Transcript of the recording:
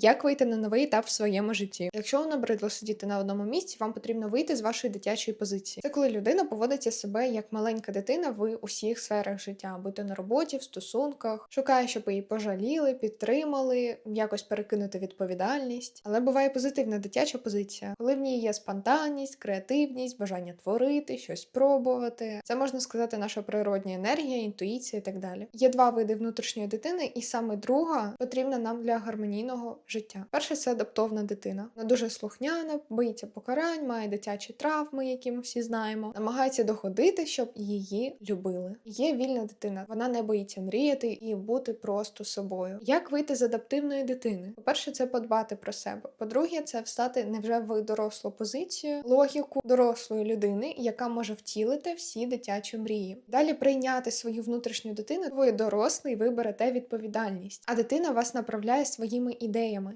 Як вийти на новий етап в своєму житті? Якщо вам набридло сидіти на одному місці, вам потрібно вийти з вашої дитячої позиції. Це коли людина поводиться себе як маленька дитина в усіх сферах життя, будь то на роботі, в стосунках, шукає, щоб її пожаліли, підтримали, якось перекинути відповідальність. Але буває позитивна дитяча позиція, коли в ній є спонтанність, креативність, бажання творити, щось пробувати. Це можна сказати, наша природня енергія, інтуїція і так далі. Є два види внутрішньої дитини, і саме друга потрібна нам для гармонійного життя. Перше це адаптована дитина. Вона дуже слухняна, боїться покарань, має дитячі травми, які ми всі знаємо, намагається доходити, щоб її любили. Є вільна дитина, вона не боїться мріяти і бути просто собою. Як вийти з адаптивної дитини? По-перше, це подбати про себе. По-друге, це встати невже в дорослу позицію, логіку дорослої людини, яка може втілити всі дитячі мрії. Далі прийняти свою внутрішню дитину. Ви дорослий, ви берете відповідальність, а дитина вас направляє своїми ідеями.